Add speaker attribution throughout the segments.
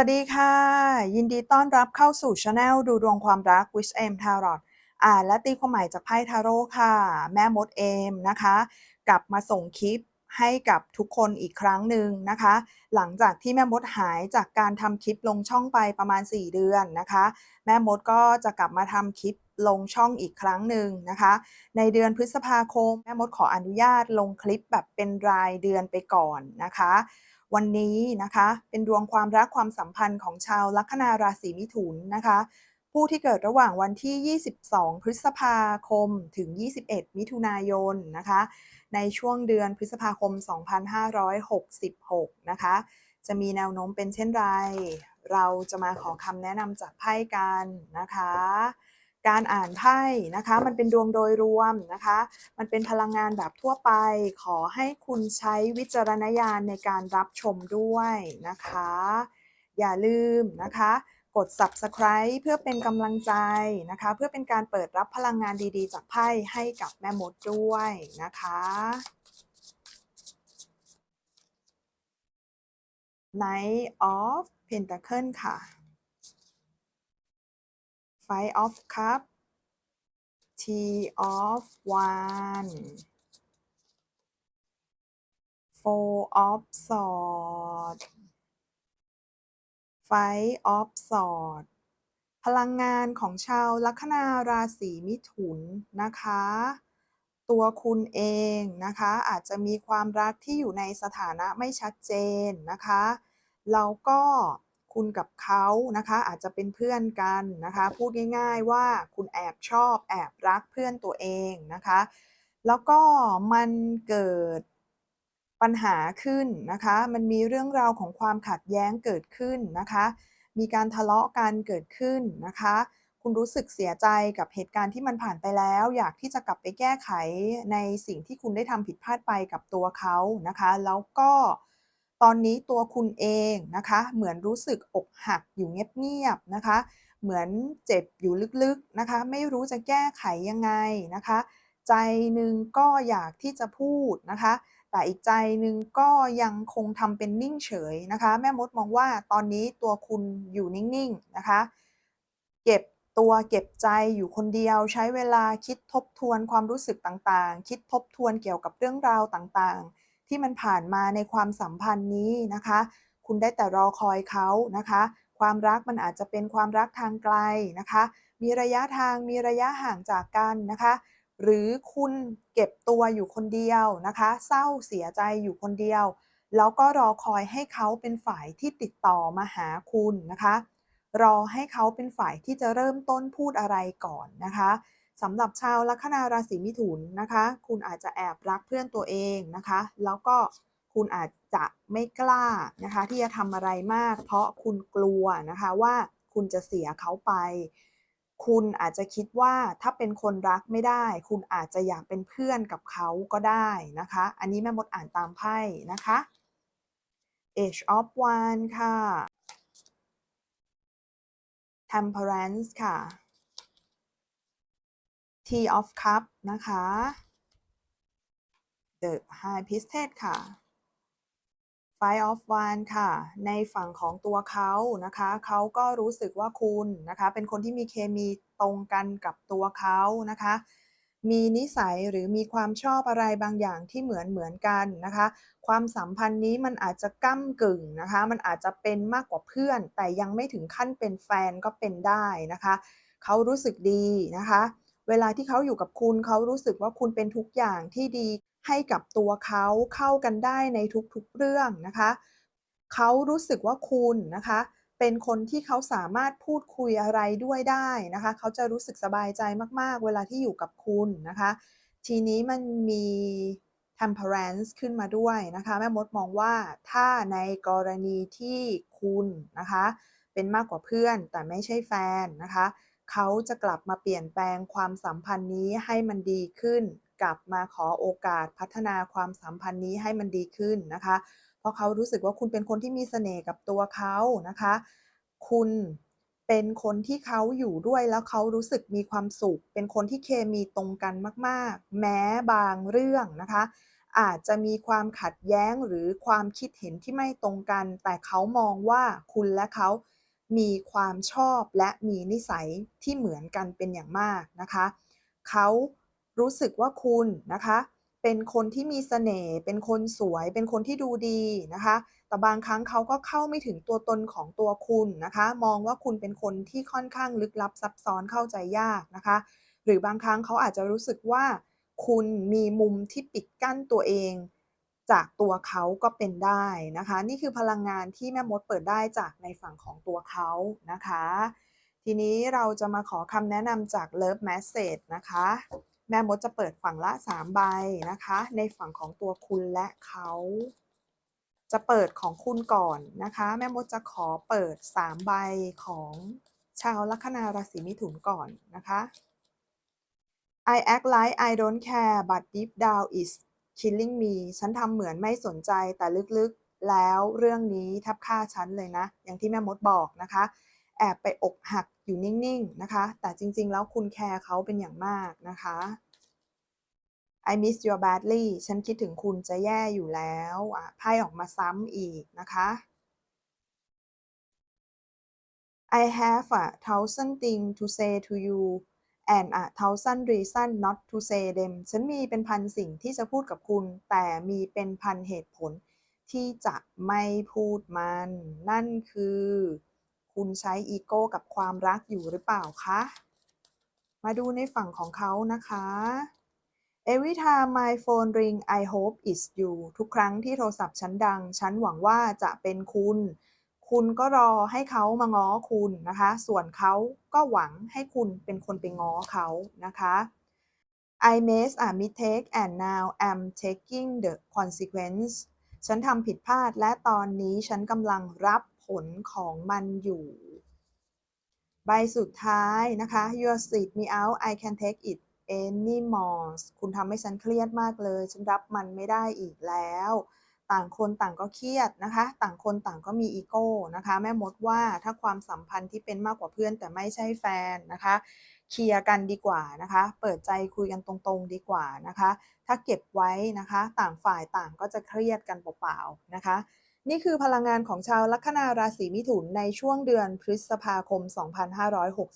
Speaker 1: วัสดีค่ะ ยินดีต้อนรับเข้าสู่ช anel ดูดวงความรัก Witch M Tarot อ่านและตีความหมายจากไพ่ทาโร่ค่ะ แม่มดเอมนะคะ กลับมาส่งคลิปให้กับทุกคนอีกครั้งหนึ่งนะคะ หลังจากที่แม่มดหายจากการทำคลิปลงช่องไปประมาณ 4 เดือนนะคะ แม่มดก็จะกลับมาทำคลิปลงช่องอีกครั้งหนึ่งนะคะ ในเดือนพฤษภาคม แม่มดขออนุญาตลงคลิปแบบเป็นรายเดือนไปก่อนนะคะ วันนี้นะคะ เป็นดวงความรักความสัมพันธ์ของชาวลัคนาราศีมิถุนนะคะ ผู้ที่เกิดระหว่างวันที่ 22 พฤษภาคมถึง 21 มิถุนายนนะคะ ในช่วงเดือนพฤษภาคม 2566 นะคะ จะมีแนวโน้มเป็นเช่นไร เราจะมาขอคำแนะนำจากไพ่กันนะคะ การอ่านไพ่นะคะ มันเป็นดวงโดยรวมนะคะ มันเป็นพลังงานแบบทั่วไป ขอให้คุณใช้วิจารณญาณในการรับชมด้วยนะคะ อย่าลืมนะคะ กด subscribe เพื่อเป็นกำลังใจนะคะ เพื่อเป็นการเปิดรับพลังงานดีๆ จากไพ่ให้กับแม่มดด้วยนะคะ Knight of Pentacle ค่ะ Five of Cup t of Wand Four of sword Five of sword พลังงานของชาวลัคนาราศีมิถุนนะคะ ตัวคุณเองนะคะ อาจจะมีความรักที่อยู่ในสถานะไม่ชัดเจนนะคะ แล้วก็ คุณกับเขานะคะ อาจจะเป็นเพื่อนกันนะคะ พูดง่าย ๆ ว่าคุณแอบชอบแอบรักเพื่อนตัวเองนะคะ แล้วก็มันเกิดปัญหาขึ้นนะคะ มันมีเรื่องราวของความขัดแย้งเกิดขึ้นนะคะ มีการทะเลาะกันเกิดขึ้นนะคะ คุณรู้สึกเสียใจกับเหตุการณ์ที่มันผ่านไปแล้ว อยากที่จะกลับไปแก้ไขในสิ่งที่คุณได้ทำผิดพลาดไปกับตัวเขานะคะ แล้วก็ ตอนนี้ตัวคุณเองนะคะ เหมือนรู้สึกอกหักอยู่เงียบๆนะคะ เหมือนเจ็บอยู่ลึกๆนะคะ ไม่รู้จะแก้ไขยังไงนะคะ ใจหนึ่งก็อยากที่จะพูดนะคะ แต่อีกใจหนึ่งก็ยังคงทำเป็นนิ่งเฉยนะคะ แม่มดมองว่าตอนนี้ตัวคุณอยู่นิ่งๆนะคะ เก็บตัวเก็บใจอยู่คนเดียวใช้เวลาคิดทบทวนความรู้สึกต่างๆ คิดทบทวนเกี่ยวกับเรื่องราวต่างๆ ที่มันผ่านมาในความสัมพันธ์นี้นะคะ คุณได้แต่รอคอยเขานะคะ ความรักมันอาจจะเป็นความรักทางไกลนะคะ มีระยะทางมีระยะห่างจากกันนะคะ หรือคุณเก็บตัวอยู่คนเดียวนะคะ เศร้าเสียใจอยู่คนเดียว แล้วก็รอคอยให้เขาเป็นฝ่ายที่ติดต่อมาหาคุณนะคะ รอให้เขาเป็นฝ่ายที่จะเริ่มต้นพูดอะไรก่อนนะคะ สำหรับชาวลัคนาราศีมิถุนนะคะ คุณอาจจะแอบรักเพื่อนตัวเองนะคะ แล้วก็คุณอาจจะไม่กล้านะคะ ที่จะทำอะไรมาก เพราะคุณกลัวนะคะว่าคุณจะเสียเขาไป คุณอาจจะคิดว่าถ้าเป็นคนรักไม่ได้ คุณอาจจะอยากเป็นเพื่อนกับเขาก็ได้นะคะ อันนี้แม่มดอ่านตามไพ่นะคะ Age of Wand ค่ะ Temperance ค่ะ Tea of Cup นะคะ The High Priestess ค่ะ Five of Wands ค่ะ ในฝั่งของตัวเขานะคะ เขาก็รู้สึกว่าคุณนะคะ เป็นคนที่มีเคมีตรงกันกับตัวเขานะคะ มีนิสัยหรือมีความชอบอะไรบางอย่างที่เหมือนเหมือนกันนะคะ ความสัมพันธ์นี้มันอาจจะก้ากึ่งนะคะ มันอาจจะเป็นมากกว่าเพื่อน แต่ยังไม่ถึงขั้นเป็นแฟนก็เป็นได้นะคะ เขารู้สึกดีนะคะ เวลาที่เขาอยู่กับคุณเขารู้สึกว่าคุณเป็นทุกอย่างที่ดีให้กับตัวเขาเข้ากันได้ในทุกๆเรื่องนะคะ เขารู้สึกว่าคุณนะคะ เป็นคนที่เขาสามารถพูดคุยอะไรด้วยได้นะคะ เขาจะรู้สึกสบายใจมากๆ เวลาที่อยู่กับคุณนะคะ ทีนี้มันมี temperance ขึ้นมาด้วยนะคะ แม่มดมองว่าถ้าในกรณีที่คุณนะคะ เป็นมากกว่าเพื่อนแต่ไม่ใช่แฟนนะคะ เขาจะกลับมาเปลี่ยนแปลงความสัมพันธ์นี้ให้มันดีขึ้น กลับมาขอโอกาสพัฒนาความสัมพันธ์นี้ให้มันดีขึ้นนะคะ เพราะเขารู้สึกว่าคุณเป็นคนที่มีเสน่ห์กับตัวเขานะคะ คุณเป็นคนที่เขาอยู่ด้วยแล้วเขารู้สึกมีความสุข เป็นคนที่เคมีตรงกันมาก ๆ แม้บางเรื่องนะคะ อาจจะมีความขัดแย้งหรือความคิดเห็นที่ไม่ตรงกัน แต่เขามองว่าคุณและเขา มีความชอบและมีนิสัยที่เหมือนกันเป็นอย่างมากนะคะ เขารู้สึกว่าคุณนะคะ เป็นคนที่มีเสน่ห์ เป็นคนสวย เป็นคนที่ดูดีนะคะ แต่บางครั้งเขาก็เข้าไม่ถึงตัวตนของตัวคุณนะคะ มองว่าคุณเป็นคนที่ค่อนข้างลึกลับซับซ้อนเข้าใจยากนะคะ หรือบางครั้งเขาอาจจะรู้สึกว่า คุณมีมุมที่ปิดกั้นตัวเอง จากตัวเขาก็เป็นได้นะคะ นี่คือพลังงานที่แม่มดเปิดได้จากในฝั่งของตัวเขานะคะ ทีนี้เราจะมาขอคำแนะนำจาก Love Message นะคะ แม่มดจะเปิดฝั่งละ 3 ใบนะคะ ในฝั่งของตัวคุณและเขาจะเปิดของคุณก่อนนะคะ แม่มดจะขอเปิด 3 ใบของชาวลัคนาราศีมิถุนก่อนนะคะ I act like I don't care but deep down is killing me ฉันทำเหมือนไม่สนใจแต่ลึกๆ แล้วเรื่องนี้ทับฆ่าฉันเลยนะ อย่างที่แม่มดบอกนะคะ แอบไปอกหักอยู่นิ่งๆ นะคะ แต่จริงๆ แล้วคุณแคร์เขาเป็นอย่างมากนะคะ I miss your badly ฉันคิดถึงคุณจะแย่อยู่แล้วอะไพ่ออกมาซ้ำอีกนะคะ I have a thousand things to say to you and a thousand reason not to say them ฉันมีเป็นพันสิ่งที่จะพูดกับคุณ แต่มีเป็นพันเหตุผลที่จะไม่พูดมัน นั่นคือ คุณใช้อีโก้กับความรักอยู่หรือเปล่าคะ มาดูในฝั่งของเขานะคะ Every time my phone ring I hope it's you ทุกครั้งที่โทรศัพท์ฉันดัง ฉันหวังว่าจะเป็นคุณ คุณก็รอให้เขามาง้อคุณนะคะ ส่วนเขาก็หวังให้คุณเป็นคนไปง้อเขานะคะ I made a mistake and now I'm taking the consequence ฉันทำผิดพลาดและตอนนี้ฉันกำลังรับผลของมันอยู่ ใบสุดท้ายนะคะ Your street me out I can take it anymore คุณทำให้ฉันเครียดมากเลย ฉันรับมันไม่ได้อีกแล้ว ต่างคนต่างก็เครียดนะคะ ต่างคนต่างก็มีอีโก้นะคะ แม่มดว่าถ้าความสัมพันธ์ที่เป็นมากกว่าเพื่อนแต่ไม่ใช่แฟนนะคะ เคลียร์กันดีกว่านะคะ เปิดใจคุยกันตรงๆดีกว่านะคะ ถ้าเก็บไว้นะคะ ต่างฝ่ายต่างก็จะเครียดกันเปล่าๆนะคะ นี่คือพลังงานของชาวลัคนาราศีมิถุนในช่วงเดือนพฤษภาคม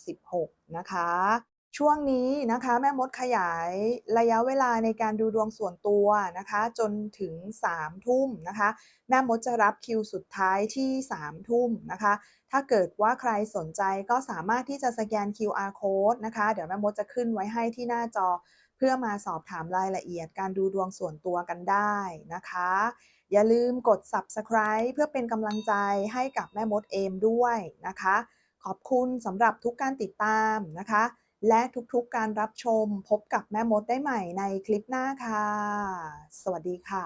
Speaker 1: 2566 นะคะ ช่วงนี้นะคะแม่มดขยายระยะเวลาในการดูดวงส่วนตัวนะคะ จนถึง3ทุ่มนะคะ แม่มดจะรับคิวสุดท้ายที่3ทุ่มนะคะ ถ้าเกิดว่าใครสนใจก็สามารถที่จะสแกน QR code นะคะ เดี๋ยวแม่มดจะขึ้นไว้ให้ที่หน้าจอ เพื่อมาสอบถามรายละเอียดการดูดวงส่วนตัวกันได้นะคะ อย่าลืมกด subscribe เพื่อเป็นกำลังใจให้กับแม่มดเอมด้วยนะคะ ขอบคุณสำหรับทุกการติดตามนะคะ และทุกๆการรับชมพบกับแม่มดได้ใหม่ในคลิปหน้าค่ะ สวัสดีค่ะ